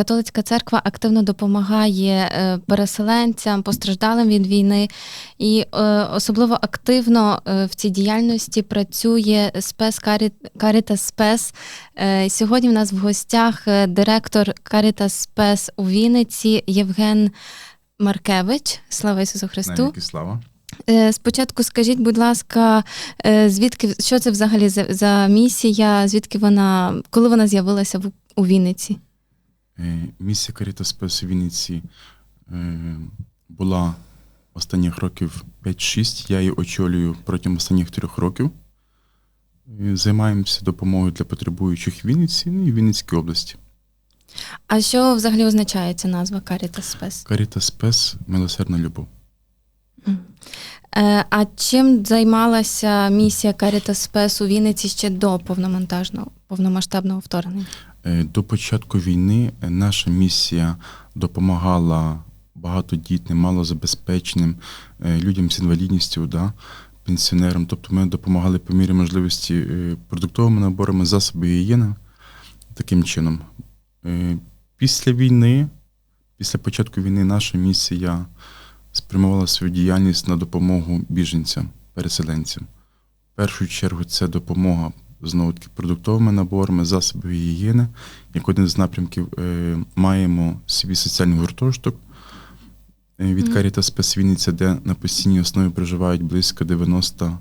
католицька церква активно допомагає е, переселенцям, постраждалим від війни, і е, особливо активно е, в цій діяльності працює спес Caritas Спес. Сьогодні в нас в гостях директор Caritas Спес у Вінниці Євген Маркевич. Слава Ісусу Христу! Слава. Спочатку скажіть, будь ласка, звідки що це взагалі за, за місія? Звідки вона, коли вона з'явилася в, у Вінниці? Е, Місія Каріта Спес у Вінниці е, була останніх років 5-6. Я її очолюю протягом останніх трьох років. Е, Займаємося допомогою для потребуючих Вінниці ну і в Вінницькій області. А що взагалі означає ця назва Caritas Спес? Каріта Спес милосердна любов. А чим займалася місія Caritas Спес у Вінниці ще до повномонтажного повномасштабного вторгнення? Е, До початку війни е, наша місія допомагала багатодітним, малозабезпеченим е, людям з інвалідністю, да, пенсіонерам. Тобто ми допомагали по мірі можливості продуктовими наборами, засоби гігієни таким чином. Після війни, після початку війни, наша місія спрямувала свою діяльність на допомогу біженцям, переселенцям. В першу чергу це допомога знову таки продуктовими наборами, засоби гігієни. Як один з напрямків е, маємо свій соціальний гуртожиток е, від. Caritas Спес Вінниця, де на постійній основі проживають близько 90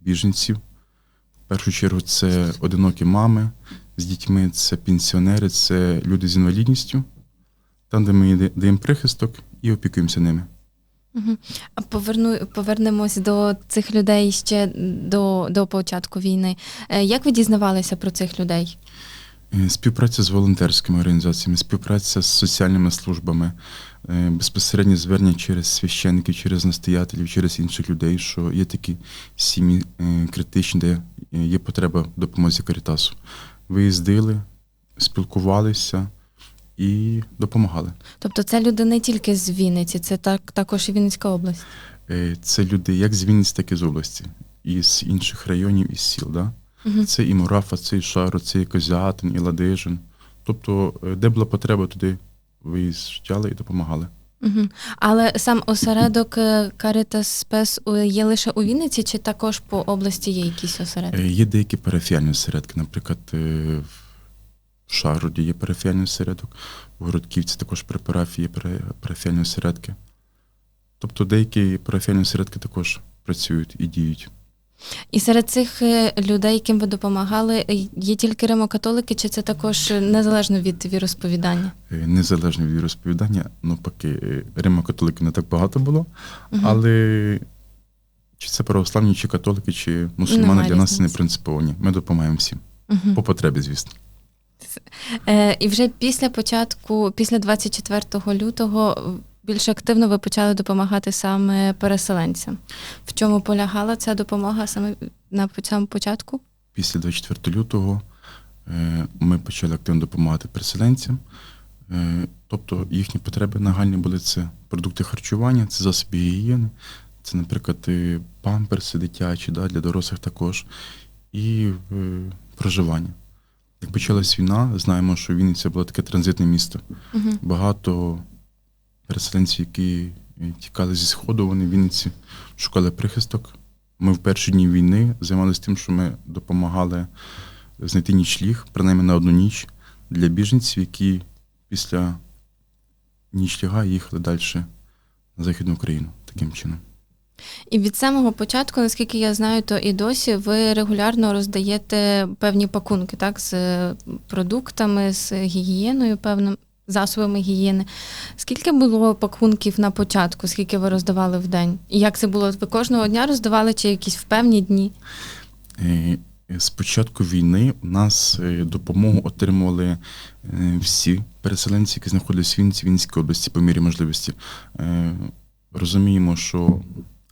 біженців. В першу чергу це одинокі мами з дітьми, це пенсіонери, це люди з інвалідністю, там, де ми даємо прихисток і опікуємося ними. А поверну, повернемось до цих людей ще до, до початку війни. Е, Як ви дізнавалися про цих людей? Е, Співпраця з волонтерськими організаціями, співпраця з соціальними службами, е, безпосереднє звернення через священників, через настоятелів, через інших людей, що є такі сім'ї критичні, де є потреба допомозі Карітасу. Виїздили, спілкувалися і допомагали. Тобто це люди не тільки з Вінниці, це так, також і Вінницька область. Е, Це люди як з Вінниці, так і з області, і з інших районів і сіл. Да? Мгм. Це і Мурафа, це і Шаро, це і Козятин, і Ладижин. Тобто, е, де була потреба, туди виїжджали і допомагали. Мгм. Але сам осередок е, Caritas Спес є лише у Вінниці, чи також по області є якісь осередки? Є деякі парафіальні осередки, наприклад, е, в Шароді є парафіальний осередок, в Городківці також при парафії є пара- парафіальні осередки. Тобто деякі парафіальні осередки також працюють і діють. І серед цих е, людей, яким ви допомагали, е, є тільки римокатолики, чи це також е, незалежно від віросповідання? Незалежно від розповідання, навпаки, римо-католиків не так багато було, Мгм. але чи це православні, чи католики, чи мусульмани Немає для нас це не принципово. Ні. Ми допомагаємо всім. Мгм. По потребі, звісно. Е, і вже після початку, після 24 лютого, більш активно ви почали допомагати саме переселенцям. В чому полягала ця допомога саме на самому початку? Після 24 лютого е, ми почали активно допомагати переселенцям. Е, Тобто їхні потреби нагальні були це продукти харчування, це засоби гігієни, це, наприклад, памперси дитячі, да, для дорослих також, і проживання. Як почалась війна, знаємо, що Вінниця було таке транзитне місто. Угу. Багато переселенців, які е, тікали зі Сходу, вони в Вінниці шукали прихисток. Ми в перші дні війни займалися тим, що ми допомагали знайти нічліг, принаймні на одну ніч для біженців, які після нічліга їхали далі на Західну Україну таким чином. І від самого початку, наскільки я знаю, то і досі ви регулярно роздаєте певні пакунки, так, з е, продуктами, з гігієною, певним засобами гігієни. Скільки було пакунків на початку? Скільки ви роздавали в день? І як це було? Ви кожного дня роздавали чи якісь в певні дні? Е, З початку війни у нас е, допомогу отримували е, всі переселенці, які знаходились в Вінницькій області по мірі можливості. Е, Розуміємо, що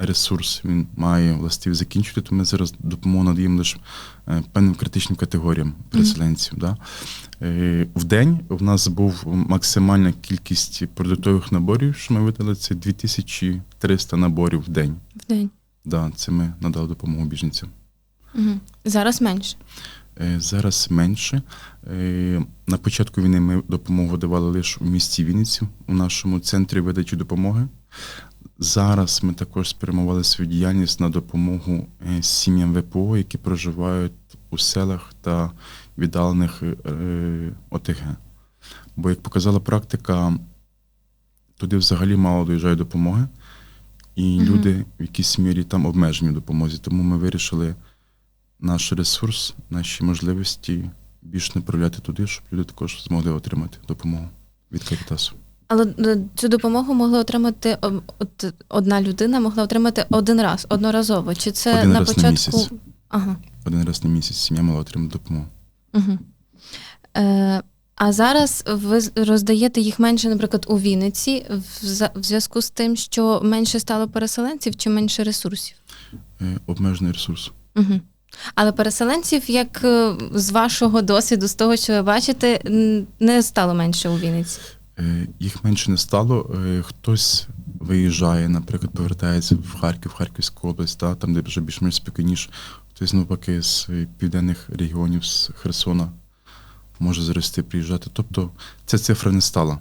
ресурс він має властивість закінчувати, то ми зараз допомогу надаємо лише е, певним критичним категоріям переселенців. Да? Е, В день у нас був максимальна кількість продуктових наборів, що ми видали, це 2300 наборів в день. В день. Да, це ми надали допомогу біженцям. Угу. Зараз менше. Е, Зараз менше. На початку війни ми допомогу давали лише у місті Вінниці, у нашому центрі видачі допомоги. Зараз ми також спрямували свою діяльність на допомогу е, сім'ям ВПО, які проживають у селах та віддалених е, ОТГ. Бо, як показала практика, туди взагалі мало доїжджає допомоги, і Мгм. люди в якійсь мірі там обмежені в допомозі. Тому ми вирішили наш ресурс, наші можливості більш направляти туди, щоб люди також змогли отримати допомогу від Карітасу. Але е, цю допомогу могли отримати от, одна людина могла отримати один раз, одноразово. Чи це Один на раз на початку? місяць. Ага. Один раз на місяць сім'я мала отримати допомогу. Угу. Е, а зараз ви роздаєте їх менше, наприклад, у Вінниці, в, в зв'язку з тим, що менше стало переселенців чи менше ресурсів? Е, Обмежений ресурс. Угу. Але переселенців, як е, з вашого досвіду, з того, що ви бачите, не стало менше у Вінниці. Е, Їх менше не стало. Е, Хтось виїжджає, наприклад, повертається в Харків, в Харківську область, та, там, де вже більш-менш спокійніше. Хтось навпаки з південних регіонів, з Херсона може зарости приїжджати. Тобто ця цифра не стала.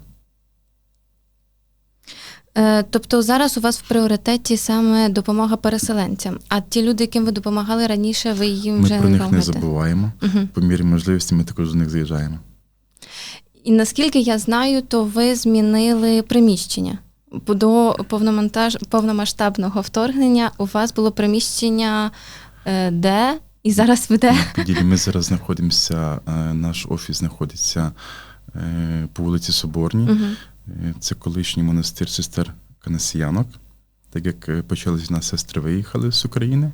Е, тобто зараз у вас в пріоритеті саме допомога переселенцям, а ті люди, яким ви допомагали раніше, ви їм Ми вже про не них не забуваємо. Угу. По мірі можливості ми також до них заїжджаємо. І наскільки я знаю, то ви змінили приміщення. До повномонтаж... повномасштабного вторгнення у вас було приміщення е, де, і зараз ви де? Поділі ми зараз знаходимося, е, наш офіс знаходиться е, по вулиці Соборній. Угу. Це колишній монастир сестер Канасіянок. Так як почалась війна, сестри виїхали з України,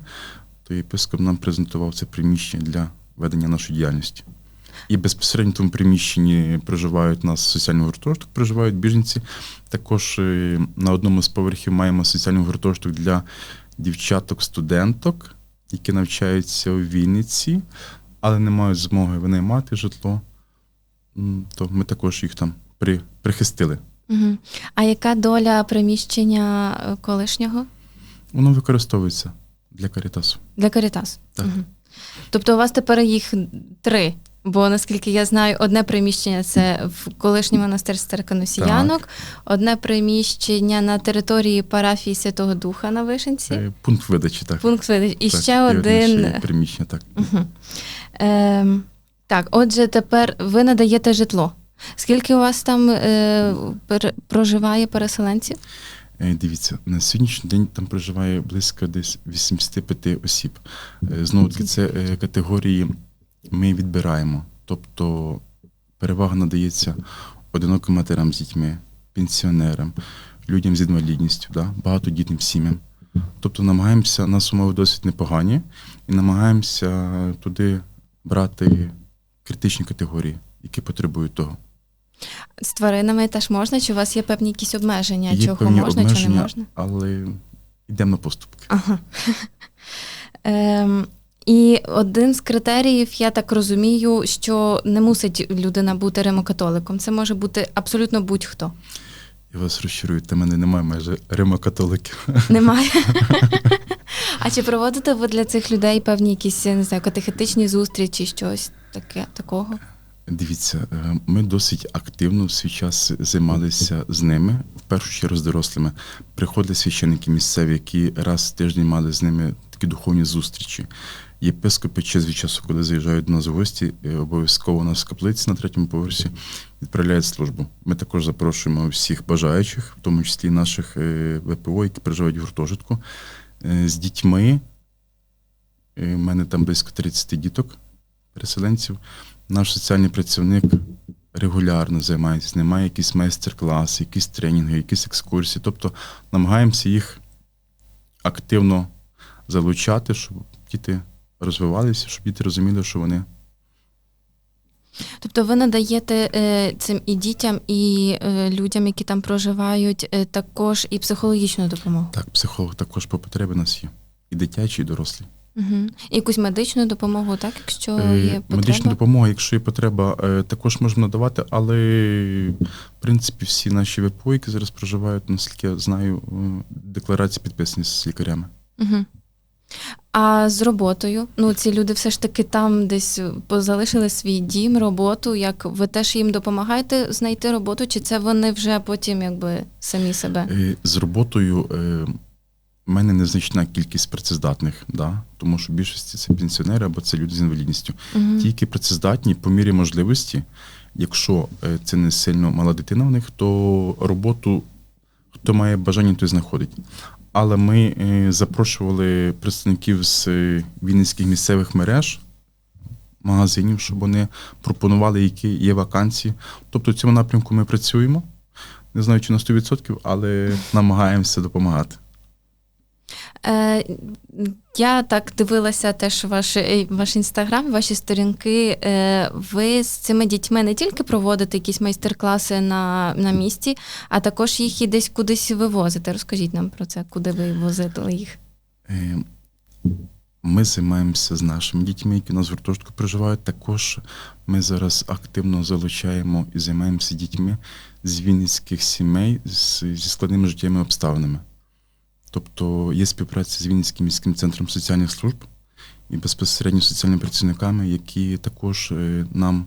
то єпископ нам презентував це приміщення для ведення нашої діяльності. І безпосередньо в тому приміщенні проживають нас соціальний гуртожиток, проживають біженці. Також е, на одному з поверхів маємо соціальний гуртожиток для дівчаток-студенток, які навчаються у Вінниці, але не мають змоги винаймати житло. То ми також їх там при, прихистили. Угу. А яка доля приміщення е, колишнього Воно використовується для карітасу. для Карітас? Так. Угу. Тобто у вас тепер їх три. Бо наскільки я знаю, одне приміщення це в колишній монастир Староконосіянок, одне приміщення на території парафії Святого Духа на Вишенці. Це пункт видачі, так. Пункт видачі. І так, ще одне один. ще приміщення, так. Угу. Ем, так, отже, тепер ви надаєте житло. Скільки у вас там е, пер- проживає переселенців? Е, Дивіться, на сьогоднішній день там проживає близько десь 85 осіб. Е, Знову таки, це е, категорії ми відбираємо. Тобто перевага надається одиноким матерам з дітьми, пенсіонерам, людям з інвалідністю, да? багатодітним сім'ям. Тобто намагаємося, нас умови досить непогані, і намагаємося туди брати критичні категорії, які потребують того. З тваринами теж можна, чи у вас є певні якісь обмеження, Є чого певні можна, чи не можна? але йдемо на поступки. Ага. Ем, і один з критеріїв, я так розумію, що не мусить людина бути римокатоликом. Це може бути абсолютно будь-хто. Я вас розчарую, та мене немає майже римокатоликів. Немає. А чи проводите ви для цих людей певні якісь не знаю, катехетичні зустрічі, щось таке такого? Дивіться, е, ми досить активно в свій час займалися з ними, в першу чергу з дорослими. Приходили священники місцеві, які раз в тиждень мали з ними такі духовні зустрічі. Єпископи час від часу, коли заїжджають до нас гості, е, обов'язково у нас в каплиці на третьому поверсі відправляють службу. Ми також запрошуємо всіх бажаючих, в тому числі наших е, ВПО, які проживають в гуртожитку, е, з дітьми. У мене там близько 30 діток, переселенців. Наш соціальний працівник регулярно займається, немає якісь майстер-класи, якісь тренінги, якісь екскурсії. Тобто намагаємося їх активно залучати, щоб діти розвивалися, щоб діти розуміли, що вони Тобто ви надаєте е, цим і дітям, і е, людям, які там проживають, е, також і психологічну допомогу. так, психолог також по потребі нас є. І дитячі, і дорослі. Угу. І якусь медичну допомогу, так, якщо є потреба? Медична допомога, якщо є потреба, також можемо надавати, але в принципі всі наші ВПО, які зараз проживають, наскільки я знаю, декларації підписані з лікарями. Угу. А з роботою, ну ці люди все ж таки там десь позалишили свій дім, роботу. Як ви теж їм допомагаєте знайти роботу, чи це вони вже потім якби самі себе? Е, З роботою е, в мене незначна кількість працездатних, да? тому що в більшості це пенсіонери або це люди з інвалідністю. Мгм. Ті, які працездатні по мірі можливості, якщо е, це не сильно мала дитина у них, то роботу, хто має бажання, той знаходить. Але ми е, запрошували представників з е, вінницьких місцевих мереж, магазинів, щоб вони пропонували, які є вакансії. Тобто в цьому напрямку ми працюємо. Не знаю, чи на 100%, але намагаємося допомагати. Е, я так дивилася теж ваш, е, ваш інстаграм, ваші сторінки. Е, ви з цими дітьми не тільки проводите якісь майстер-класи на, на місці, а також їх і десь кудись вивозите. Розкажіть нам про це, куди ви возили їх. Е, Ми займаємося з нашими дітьми, які у нас в гуртожитку проживають. Також ми зараз активно залучаємо і займаємося дітьми з вінницьких сімей зі складними життєвими обставинами. Тобто є співпраця з Вінницьким міським центром соціальних служб і безпосередньо соціальними працівниками, які також е, нам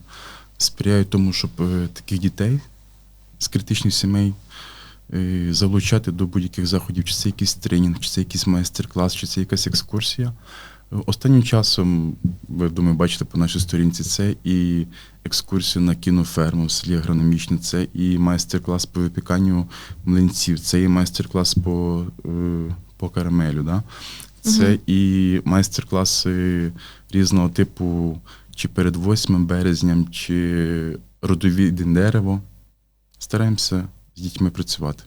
сприяють тому, щоб е, таких дітей з критичних сімей е, залучати до будь-яких заходів, чи це якийсь тренінг, чи це якийсь майстер-клас, чи це якась екскурсія. Останнім часом, ви думаю, бачите по нашій сторінці, це і екскурсія на кіноферму в селі Агрономічне, це і майстер-клас по випіканню млинців, це і майстер-клас по, е, по карамелю. Да? Це Мгм. і майстер-класи різного типу, чи перед 8 березням, чи родові дерево. Стараємося з дітьми працювати.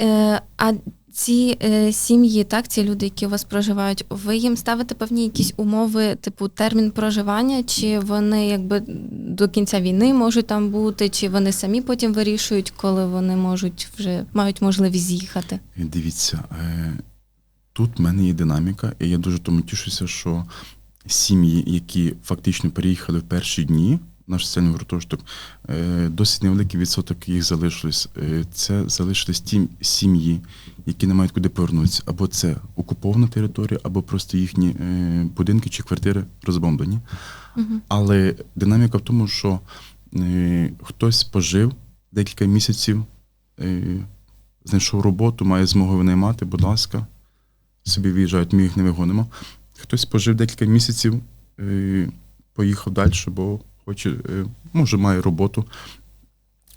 Е, а ці е, сім'ї, так, ці люди, які у вас проживають, ви їм ставите певні якісь умови, типу термін проживання, чи вони якби до кінця війни можуть там бути, чи вони самі потім вирішують, коли вони можуть вже мають можливість з'їхати? Дивіться, е, тут в мене є динаміка, і я дуже тому тішуся, що сім'ї, які фактично переїхали в перші дні, наш соціальний гуртожиток, е, досить невеликий відсоток їх залишилось. Е, Це залишились ті сім'ї, які не мають куди повернутися. Або це окупована територія, або просто їхні е, будинки чи квартири розбомблені. Угу. Але динаміка в тому, що хтось пожив декілька місяців, знайшов роботу, має змогу винаймати, будь ласка, собі виїжджають, ми їх не вигонимо. Хтось пожив декілька місяців, поїхав далі, бо хоче, е, може, має роботу.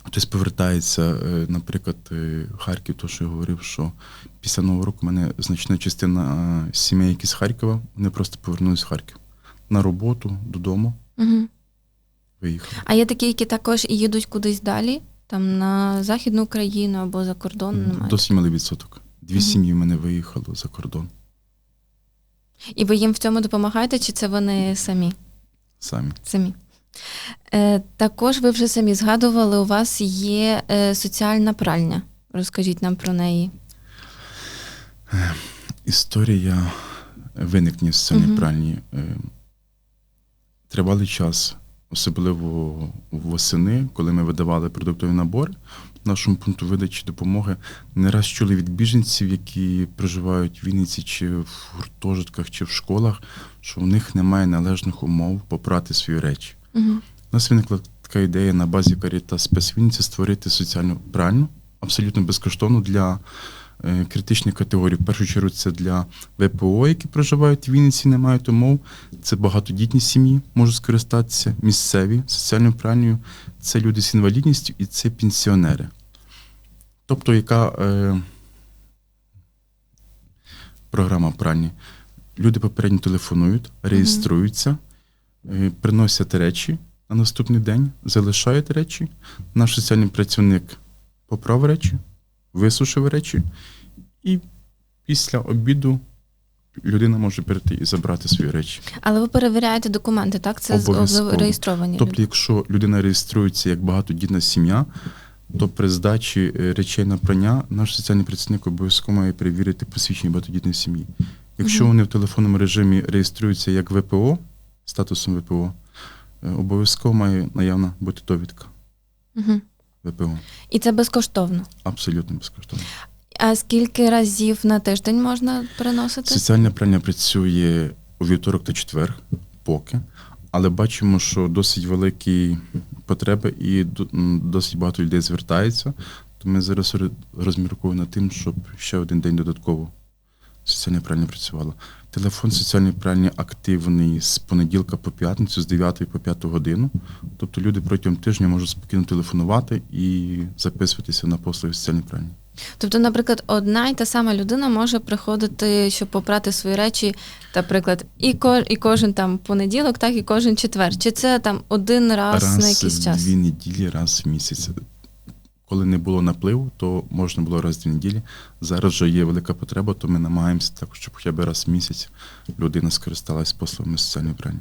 Хтось повертається, е, наприклад, е, Харків, то що я говорив, що після Нового року в мене значна частина сімей, які з Харкова, вони просто повернулись в Харків на роботу, додому, Угу. виїхали. А є такі, які також і їдуть кудись далі, там на Західну Україну або за кордон немає. Досить малий відсоток. Дві Мгм. сім'ї в мене виїхало за кордон І ви їм в цьому допомагаєте, чи це вони самі? самі. Самі. Е, також ви вже самі згадували, у вас є е, соціальна пральня. Розкажіть нам про неї. Історія виникнення соціальної Мгм. пральні. е, Тривалий час, особливо восени, коли ми видавали продуктові набори нашому пункту видачі допомоги, не раз чули від біженців, які проживають в Вінниці чи в гуртожитках, чи в школах, що в них немає належних умов попрати свої речі. Угу. У нас виникла така ідея на базі Каріта Спецвінниці створити соціальну пральню, абсолютно безкоштовно для е, критичних категорій. В першу чергу це для ВПО, які проживають в Вінниці, не мають умов. Це багатодітні сім'ї можуть скористатися, місцеві соціальною пральнею, це люди з інвалідністю і це пенсіонери. Тобто, яка е, програма пральні? Люди попередньо телефонують, реєструються, приносять речі на наступний день, залишають речі. Наш соціальний працівник поправив речі, висушив речі, і після обіду людина може прийти і забрати свої речі. Але ви перевіряєте документи, так? Це Обов'язково. реєстровані. Тобто, якщо людина реєструється як багатодітна сім'я, то при здачі е, речей на прання наш соціальний працівник обов'язково має перевірити посвідчення багатодітної сім'ї. Якщо вони в телефонному режимі реєструються як ВПО, статусом ВПО, е, обов'язково має наявна бути довідка Угу. ВПО. І це безкоштовно. Абсолютно безкоштовно. А скільки разів на тиждень можна переносити? Соціальне прання працює у вівторок та четвер, поки, але бачимо, що досить великі потреби і досить багато людей звертається. То ми зараз ро- розмірковуємо над тим, щоб ще один день додатково соціальне прання працювало. Телефон соціальної пральні активний з понеділка по п'ятницю, з 9 по 5 годину. Тобто люди протягом тижня можуть спокійно телефонувати і записуватися на послуги соціальної пральні. Тобто, наприклад, одна й та сама людина може приходити, щоб попрати свої речі, наприклад, і, ко, і кожен там понеділок, так і кожен четвер. Чи це там один раз, на якийсь в час? дві неділі, раз в місяць. Коли не було напливу, то можна було раз в дві неділі. Зараз вже є велика потреба, то ми намагаємося також, щоб хоча б раз в місяць людина скористалась послугами соціальної пральні.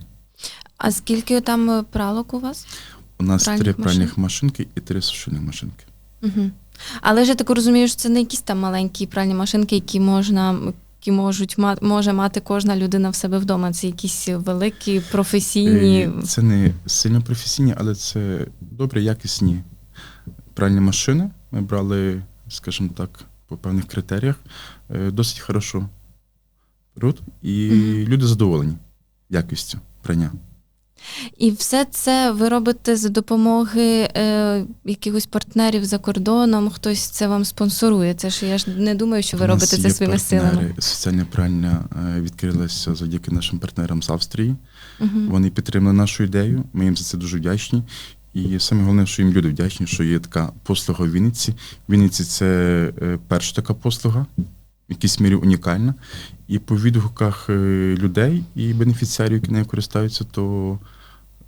А скільки там е, пралок у вас? У нас Пральних три машин? пральних машинки і три сушильних машинки. Угу. Але ж я так розумію, що це не якісь там маленькі пральні машинки, які можна. Які можуть може мати кожна людина в себе вдома. Це якісь великі професійні. Е, Це не сильно професійні, але це добре, якісні пральні машини. Ми брали, скажімо так, по певних критеріях. Е, Досить хорошо беруть, і Мгм. люди задоволені якістю прання. І все це ви робите за допомоги е, якихось партнерів за кордоном. Хтось це вам спонсорує. Це ж я ж не думаю, що ви робите це є своїми партнери. силами. Соціальне пральня е, відкрилася завдяки нашим партнерам з Австрії. Угу. Вони підтримали нашу ідею. Ми їм за це дуже вдячні. І саме головне, що їм люди вдячні, що є така послуга в Вінниці. В Вінниці це е, перша така послуга, в якійсь мірі унікальна. І по відгуках е, людей і бенефіціарів, які нею користуються, то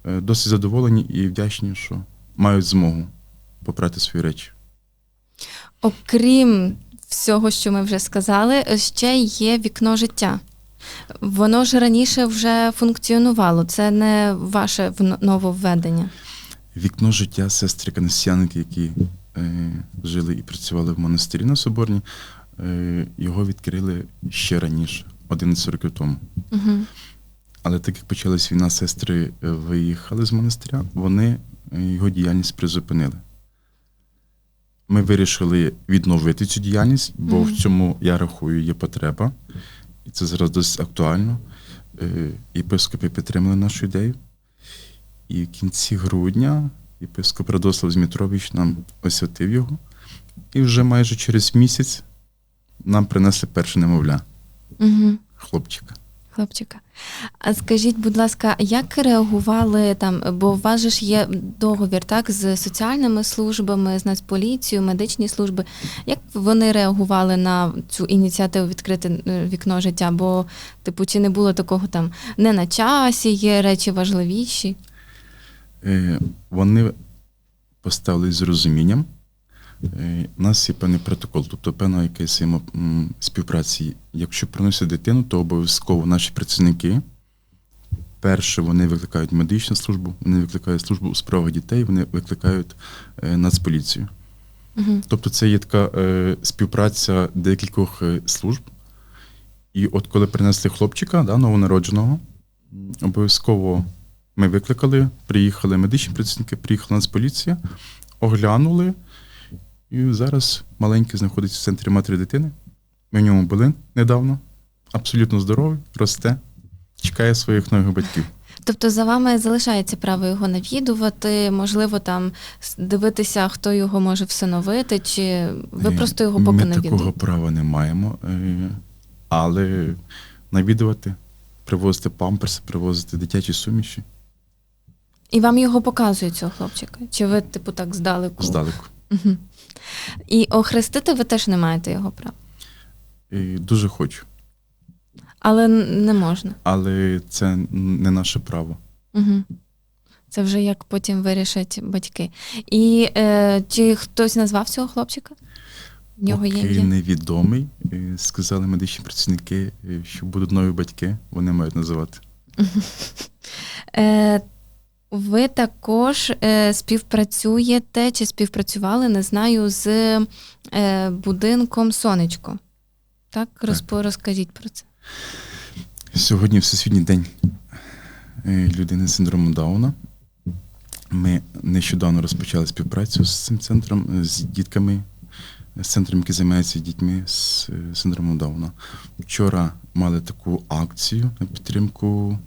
е, досить задоволені і вдячні, що мають змогу попрати свої речі. Окрім всього, що ми вже сказали, ще є вікно життя. Воно ж раніше вже функціонувало. Це не ваше нововведення. Вікно життя сестри канесіянки, які е, жили і працювали в монастирі на Соборні, е, його відкрили ще раніше, 11 років тому. Угу. Але так як почалась війна, сестри е, виїхали з монастиря, вони е, його діяльність призупинили. Ми вирішили відновити цю діяльність, бо Мгм. в цьому, я рахую, є потреба, і це зараз досить актуально. Е, Єпископи підтримали нашу ідею. І в кінці грудня єпископ Радослав Змітрович нам освятив його. І вже майже через місяць нам принесли перше немовля, Угу. хлопчика. Хлопчика. А скажіть, будь ласка, як реагували там? Бо у вас же ж є договір так з соціальними службами, з Нацполіцією, медичні служби. Як вони реагували на цю ініціативу відкрити е, вікно життя? Бо, типу, чи не було такого там не на часі, є речі важливіші? Е, Вони поставили з розумінням. Е, У нас є певний протокол, тобто певна якась співпраці. Якщо приносять дитину, то обов'язково наші працівники. Перше, вони викликають медичну службу, вони викликають службу у справах дітей, вони викликають е, нацполіцію. Угу. Тобто це є така е, співпраця декількох служб. І от коли принесли хлопчика, да, новонародженого, обов'язково ми викликали, приїхали медичні працівники, приїхала Нацполіція, оглянули. І зараз маленький знаходиться в центрі матері дитини. Ми в ньому були недавно. Абсолютно здоровий, росте, чекає своїх нових батьків. Тобто за вами залишається право його навідувати, можливо, там дивитися, хто його може всиновити, чи ви просто його поки Ми не такого віддаєте? права не маємо, е, але навідувати, привозити памперси, привозити дитячі суміші І вам його показують цього хлопчика? Чи ви, типу, так здалеку? здалеку. Угу. І охрестити ви теж не маєте його права. І дуже хочу, Але не можна. але це не наше право. Угу. Це вже як потім вирішать батьки. І е, чи хтось назвав цього хлопчика? В нього є Поки ім'я? невідомий, сказали медичні працівники, е, що будуть нові батьки, вони мають називати. Е, ви також е, співпрацюєте чи співпрацювали, не знаю, з е, будинком Сонечко. Так, Розпо- розкажіть про це. Сьогодні Всесвітній день е, людини з синдромом Дауна. Ми нещодавно розпочали співпрацю з цим центром, з дітками з центром, який займається дітьми з синдромом Дауна. Вчора мали таку акцію на підтримку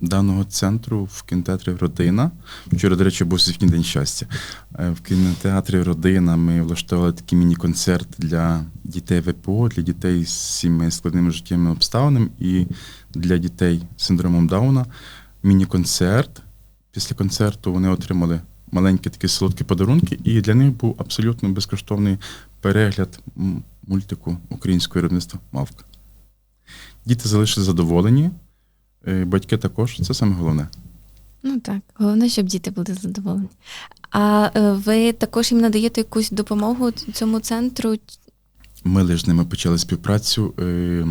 даного центру в кінотеатрі Родина. Вчора, до речі, був Всесвітній день щастя. Е, В кінотеатрі Родина ми влаштували такий міні-концерт для дітей ВПО, для дітей з сімей складними життєвими обставинами і для дітей з синдромом Дауна. Міні-концерт. Після концерту вони отримали маленькі такі солодкі подарунки, і для них був абсолютно безкоштовний перегляд мультику українського виробництва Мавка. Діти залишилися задоволені, батьки також, це саме головне. Ну так, головне, щоб діти були задоволені. А е, ви також їм надаєте якусь допомогу цьому центру? Ми лише з ними почали співпрацю. Е,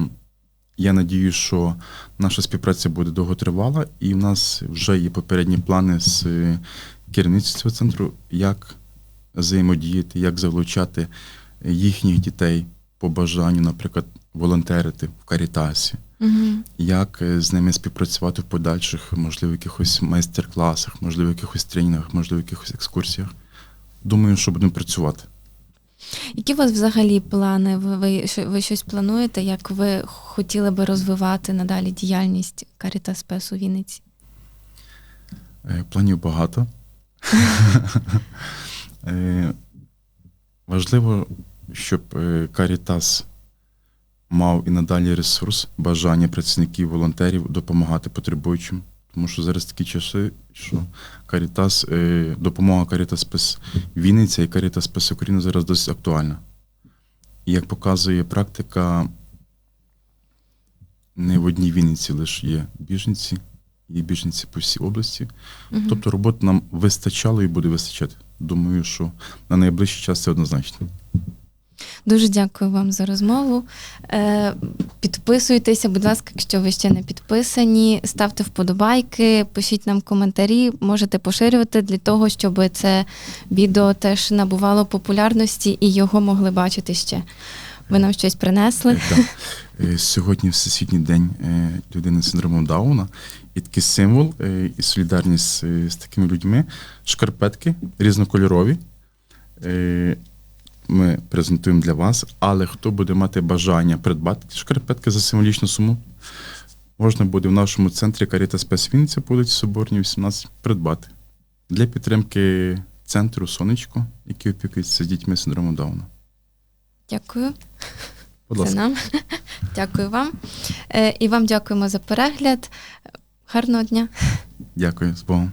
Я надію, що наша співпраця буде довготривала, і в нас вже є попередні плани з е, керівництва цього центру, як взаємодіяти, як залучати їхніх дітей по бажанню, наприклад, волонтерити в Карітасі, Угу. як е, з ними співпрацювати в подальших, можливо, якихось майстер-класах, можливо, якихось тренінгах, можливо, якихось екскурсіях. Думаю, що будемо працювати. Які у вас взагалі плани? Ви, ви, ви щось плануєте? Як ви хотіли би розвивати надалі діяльність Каріта Спес у Вінниці? Е, Планів багато. Е, Важливо, щоб Карітас мав і надалі ресурс, бажання працівників, волонтерів допомагати потребуючим. Тому що зараз такі часи, що Карітас, е, допомога Карітас Спес Вінниця і Карітас Спес Україна зараз досить актуальна. І як показує практика, не в одній Вінниці лише є біженці, є біженці по всій області. Мгм. Тобто роботи нам вистачало і буде вистачати. Думаю, що на найближчий час це однозначно. Дуже дякую вам за розмову. Е, підписуйтеся, будь ласка, якщо ви ще не підписані, ставте вподобайки, пишіть нам коментарі, можете поширювати для того, щоб це відео теж набувало популярності і його могли бачити ще. Ви нам щось принесли. Е. Е, Сьогодні Всесвітній день людини з синдромом Дауна. І такий символ і солідарність з такими людьми. Шкарпетки різнокольорові. Ми презентуємо для вас, але хто буде мати бажання придбати ці шкарпетки за символічну суму, можна буде в нашому центрі Каріта Спес Вінниця по вулиці Соборній, 18 придбати для підтримки центру Сонечко, який опікується з дітьми з синдромом Дауна. Дякую. Будь Це нам. Дякую вам. Е, і вам дякуємо за перегляд. Гарного дня. Дякую з Богом.